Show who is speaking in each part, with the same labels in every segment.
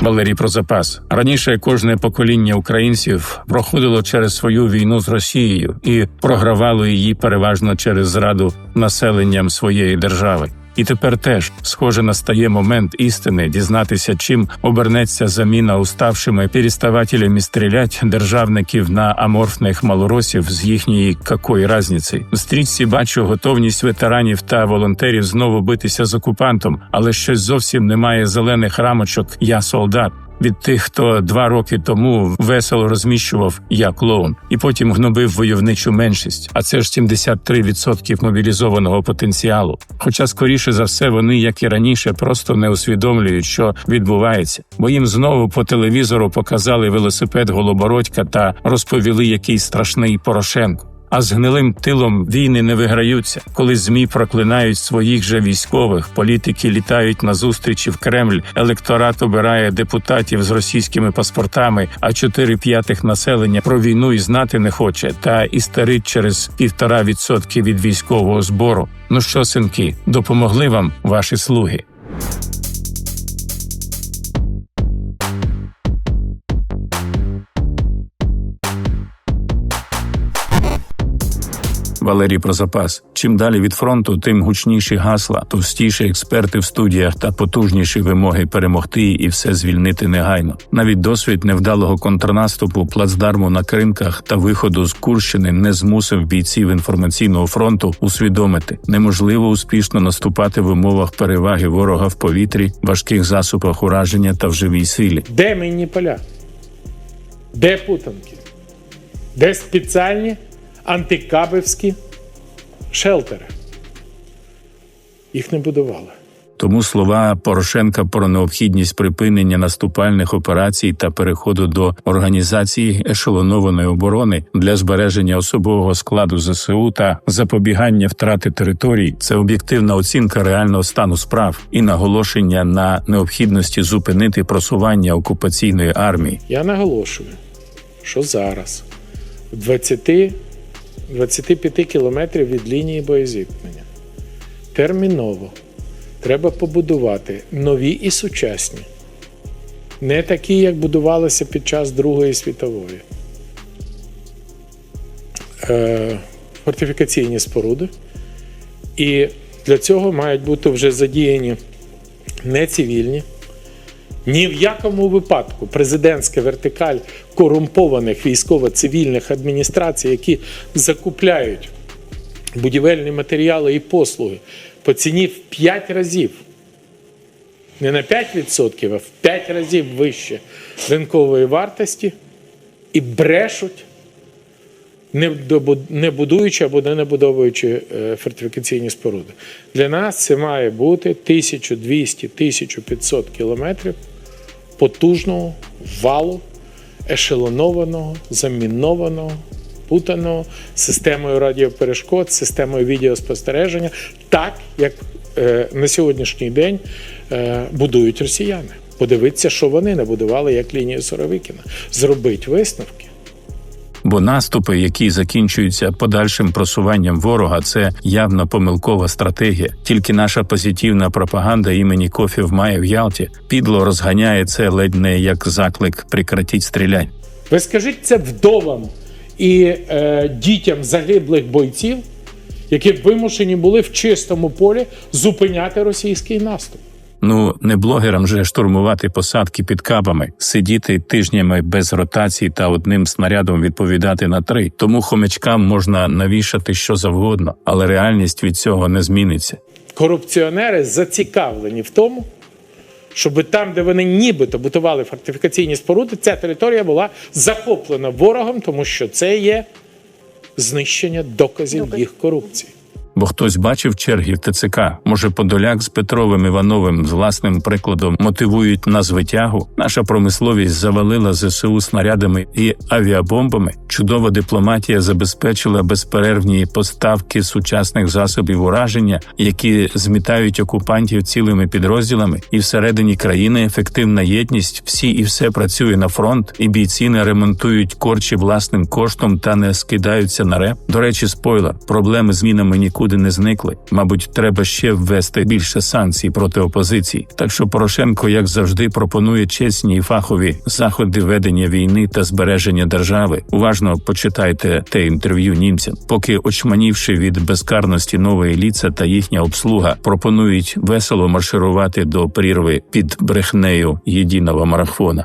Speaker 1: Валерій про запас раніше кожне покоління українців проходило через свою війну з Росією і програвало її переважно через зраду населенням своєї держави. І тепер теж схоже настає момент істини дізнатися, чим обернеться заміна уставшими переставателями стрілять державників на аморфних малоросів з їхньої какої разниці. В стрічці бачу готовність ветеранів та волонтерів знову битися з окупантом, але щось зовсім немає зелених рамочок Я солдат. Від тих, хто два роки тому весело розміщував я клоун, і потім гнобив войовничу меншість. А це ж 73% мобілізованого потенціалу. Хоча, скоріше за все, вони, як і раніше, просто не усвідомлюють, що відбувається, бо їм знову по телевізору показали велосипед Голобородька та розповіли, який страшний Порошенко. А з гнилим тилом війни не виграються, коли змі проклинають своїх же військових, політики літають на зустрічі в Кремль, електорат обирає депутатів з російськими паспортами, а чотири п'ятих населення про війну і знати не хоче, та істерить через півтора відсотки від військового збору. Ну що, синки, допомогли вам ваші слуги? Валерій про запас. Чим далі від фронту, тим гучніші гасла, товстіші експерти в студіях та потужніші вимоги перемогти і все звільнити негайно. Навіть досвід невдалого контрнаступу, плацдарму на кринках та виходу з Курщини не змусив бійців інформаційного фронту усвідомити неможливо успішно наступати в умовах переваги ворога в повітрі, важких засобах ураження та в живій силі.
Speaker 2: Де мінні поля? Де путанки? Де спеціальні антикабівські шелтери? Їх не будували.
Speaker 1: Тому слова Порошенка про необхідність припинення наступальних операцій та переходу до організації ешелонованої оборони для збереження особового складу ЗСУ та запобігання втрати територій це об'єктивна оцінка реального стану справ і наголошення на необхідності зупинити просування окупаційної армії.
Speaker 2: Я наголошую, що зараз в 20 25 кілометрів від лінії боєзіткнення терміново треба побудувати нові і сучасні, не такі, як будувалися під час Другої світової. Е, фортифікаційні споруди. І для цього мають бути вже задіяні не цивільні, ні в якому випадку президентська вертикаль корумпованих військово-цивільних адміністрацій, які закупляють будівельні матеріали і послуги по ціні в 5 разів, не на 5%, а в 5 разів вище ринкової вартості, і брешуть, не будуючи або не набудовуючи е, фортифікаційні споруди. Для нас це має бути 1200-1500 кілометрів потужного валу, ешелонованого, замінованого, путаного системою радіоперешкод, системою відеоспостереження, так як е, на сьогоднішній день е, будують росіяни. Подивитися, що вони набудували як лінію Соровикіна. Зробить висновки.
Speaker 1: Бо наступи, які закінчуються подальшим просуванням ворога, це явно помилкова стратегія. Тільки наша позитивна пропаганда імені Кофів має в Ялті підло розганяє це ледь не як заклик прекратіть стрілянь.
Speaker 2: Ви скажіть це вдовам і е, дітям загиблих бойців, які вимушені були в чистому полі зупиняти російський наступ.
Speaker 1: Ну не блогерам же штурмувати посадки під кабами, сидіти тижнями без ротації та одним снарядом відповідати на три. Тому хомячкам можна навішати що завгодно, але реальність від цього не зміниться.
Speaker 2: Корупціонери зацікавлені в тому, щоб там, де вони нібито будували фортифікаційні споруди, ця територія була захоплена ворогом, тому що це є знищення доказів їх корупції.
Speaker 1: Бо хтось бачив черги ТЦК. Може, Подоляк з Петровим Івановим з власним прикладом мотивують на звитягу. Наша промисловість завалила ЗСУ снарядами і авіабомбами. Чудова дипломатія забезпечила безперервні поставки сучасних засобів ураження, які змітають окупантів цілими підрозділами, і всередині країни ефективна єдність. Всі і все працює на фронт, і бійці не ремонтують корчі власним коштом та не скидаються на реп. До речі, спойлер проблеми з мінами ніколи нікуди не зникли. Мабуть, треба ще ввести більше санкцій проти опозиції. Так що Порошенко, як завжди, пропонує чесні і фахові заходи ведення війни та збереження держави. Уважно почитайте те інтерв'ю німцям, поки очманівши від безкарності нової ліца та їхня обслуга пропонують весело марширувати до прірви під брехнею єдиного марафона.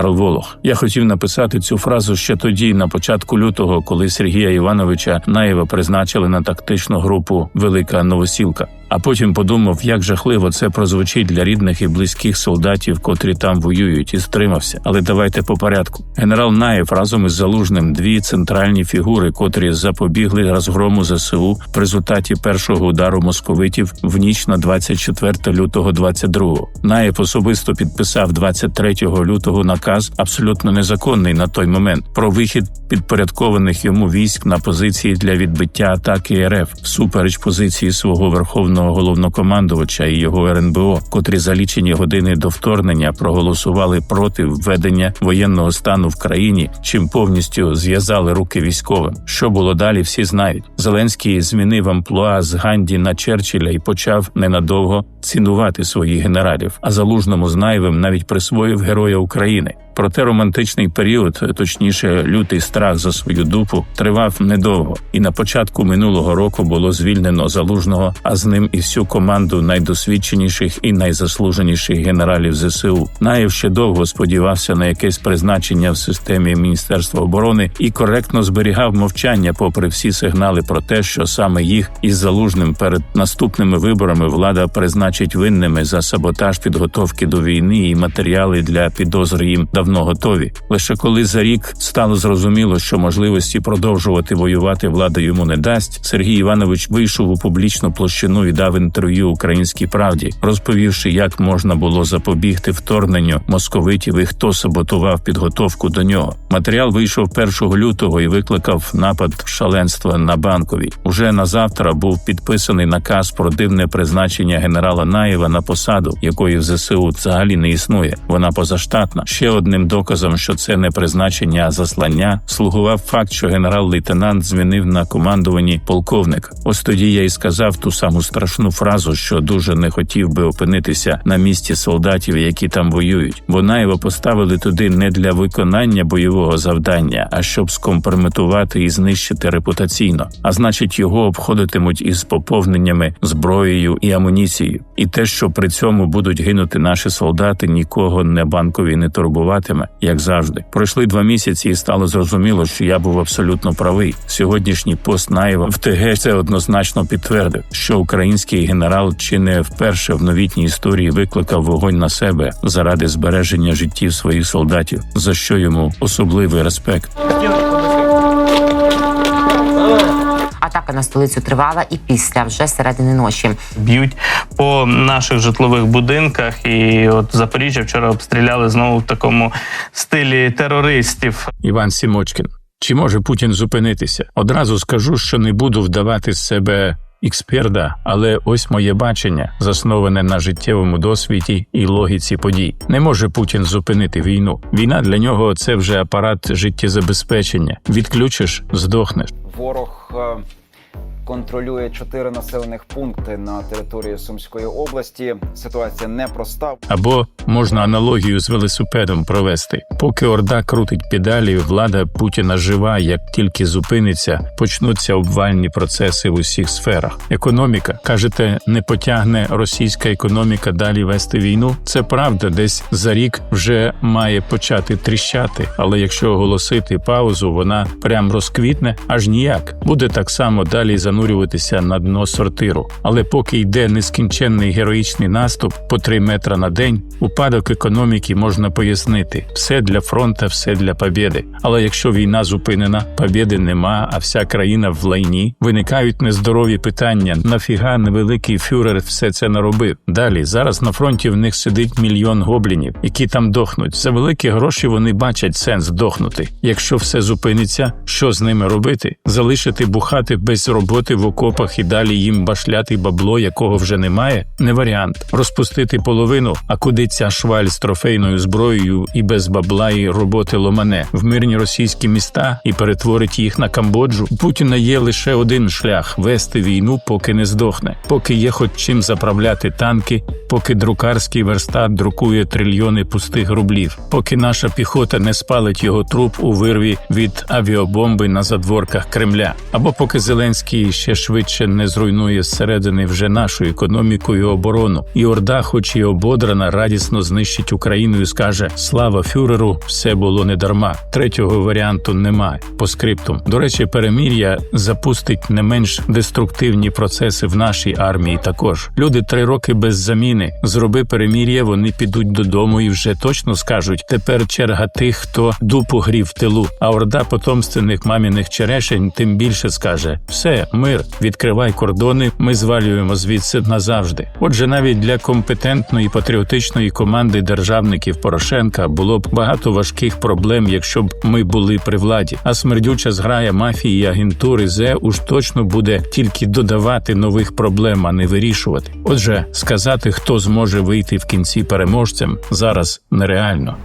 Speaker 1: Карл Волох. Я хотів написати цю фразу ще тоді, на початку лютого, коли Сергія Івановича Наєва призначили на тактичну групу Велика Новосілка. А потім подумав, як жахливо це прозвучить для рідних і близьких солдатів, котрі там воюють, і стримався. Але давайте по порядку. Генерал Наєв разом із залужним дві центральні фігури, котрі запобігли розгрому ЗСУ в результаті першого удару московитів в ніч на 24 лютого 22-го. Наєв особисто підписав 23 лютого наказ, абсолютно незаконний на той момент, про вихід підпорядкованих йому військ на позиції для відбиття атаки РФ всупереч позиції свого верховного головнокомандувача і його РНБО, котрі за лічені години до вторгнення проголосували проти введення воєнного стану в країні, чим повністю зв'язали руки військовим. Що було далі, всі знають. Зеленський змінив амплуа з Ганді на Черчилля і почав ненадовго цінувати своїх генералів. А залужному з Наєвим навіть присвоїв Героя України. Проте романтичний період, точніше, лютий страх за свою дупу, тривав недовго, і на початку минулого року було звільнено залужного, а з ним і всю команду найдосвідченіших і найзаслуженіших генералів ЗСУ. Наєв ще довго сподівався на якесь призначення в системі Міністерства оборони і коректно зберігав мовчання, попри всі сигнали про те, що саме їх із залужним перед наступними виборами влада призначить винними за саботаж підготовки до війни і матеріали для підозр їм давно готові. Лише коли за рік стало зрозуміло, що можливості продовжувати воювати влада йому не дасть. Сергій Іванович вийшов у публічну площину і дав інтерв'ю Українській правді, розповівши, як можна було запобігти вторгненню московитів і хто саботував підготовку до нього. Матеріал вийшов 1 лютого і викликав напад шаленства на банковій. Уже на завтра був підписаний наказ про дивне призначення генерала Наєва на посаду, якої в ЗСУ взагалі не існує. Вона позаштатна. Ще одним доказом, що це не призначення, а заслання, слугував факт, що генерал-лейтенант змінив на командуванні полковник. Ось тоді я й сказав ту саму страшну фразу, що дуже не хотів би опинитися на місці солдатів, які там воюють. Бо Наєва поставили туди не для виконання бойового завдання, а щоб скомпрометувати і знищити репутаційно. А значить, його обходитимуть із поповненнями зброєю і амуніцією. І те, що при цьому будуть гинути наші солдати, нікого не банкові не турбуватиме, як завжди. Пройшли два місяці, і стало зрозуміло, що я був абсолютно правий. Сьогоднішній пост Наєва в ТГ це однозначно підтвердив, що український генерал чи не вперше в новітній історії викликав вогонь на себе заради збереження життів своїх солдатів, за що йому особливий респект.
Speaker 3: Атака на столицю тривала і після вже середини ночі.
Speaker 4: б'ють по наших житлових будинках. І от Запоріжжя вчора обстріляли знову в такому стилі терористів.
Speaker 1: Іван Сімочкін. Чи може Путін зупинитися? Одразу скажу, що не буду вдавати з себе експерта, але ось моє бачення, засноване на життєвому досвіді і логіці подій. Не може Путін зупинити війну. Війна для нього це вже апарат життєзабезпечення. Відключиш, здохнеш.
Speaker 5: Ворог е, контролює чотири населених пункти на території Сумської області. Ситуація непроста.
Speaker 1: Або можна аналогію з велосипедом провести. Поки Орда крутить педалі, влада Путіна жива. Як тільки зупиниться, почнуться обвальні процеси в усіх сферах. Економіка кажете, не потягне російська економіка далі вести війну. Це правда, десь за рік вже має почати тріщати. Але якщо оголосити паузу, вона прям розквітне аж ніяк. Буде так само далі занурюватися занурюватися на дно сортиру. Але поки йде нескінченний героїчний наступ по 3 метра на день, упадок економіки можна пояснити: все для фронта, все для побєди. Але якщо війна зупинена, побєди нема, а вся країна в лайні, виникають нездорові питання: нафіга невеликий фюрер все це наробив? Далі зараз на фронті в них сидить мільйон гоблінів, які там дохнуть. За великі гроші вони бачать сенс дохнути. Якщо все зупиниться, що з ними робити? Залишити бухати без роботи в окопах і далі їм башляти бабло, якого вже немає? Не варіант. Розпустити половину, а куди ця шваль з трофейною зброєю і без бабла і роботи ломане в мирні російські міста і перетворить їх на Камбоджу. У Путіна є лише один шлях вести війну, поки не здохне, поки є хоч чим заправляти танки, поки друкарський верстат друкує трильйони пустих рублів, поки наша піхота не спалить його труп у вирві від авіабомби на задворках Кремля, або поки Зеленський ще швидше не зруйнує зсередини вже нашу економіку і оборону, і Орда, хоч і ободрана, радісно знищить Україну і скаже: Слава фюреру, все було не дарма. Третього варіанту немає. По скриптум. До речі, перемір'я запустить не менш деструктивні процеси в нашій армії. Також люди три роки без заміни. Зроби перемір'я, вони підуть додому і вже точно скажуть: тепер черга тих, хто дупу грів в тилу. А орда потомственних маміних черешень тим більше скаже: все, мир, відкривай кордони. Ми звалюємо звідси назавжди. Отже, навіть для компетентної патріотичної команди державників Порошенка було б багато важких проблем, якщо б ми були при владі. А смердюча зграя мафії і агентури зе уж точно буде тільки додавати нових проблем, а не вирішувати. Отже, сказати, хто зможе вийти в кінці переможцем, зараз нереально.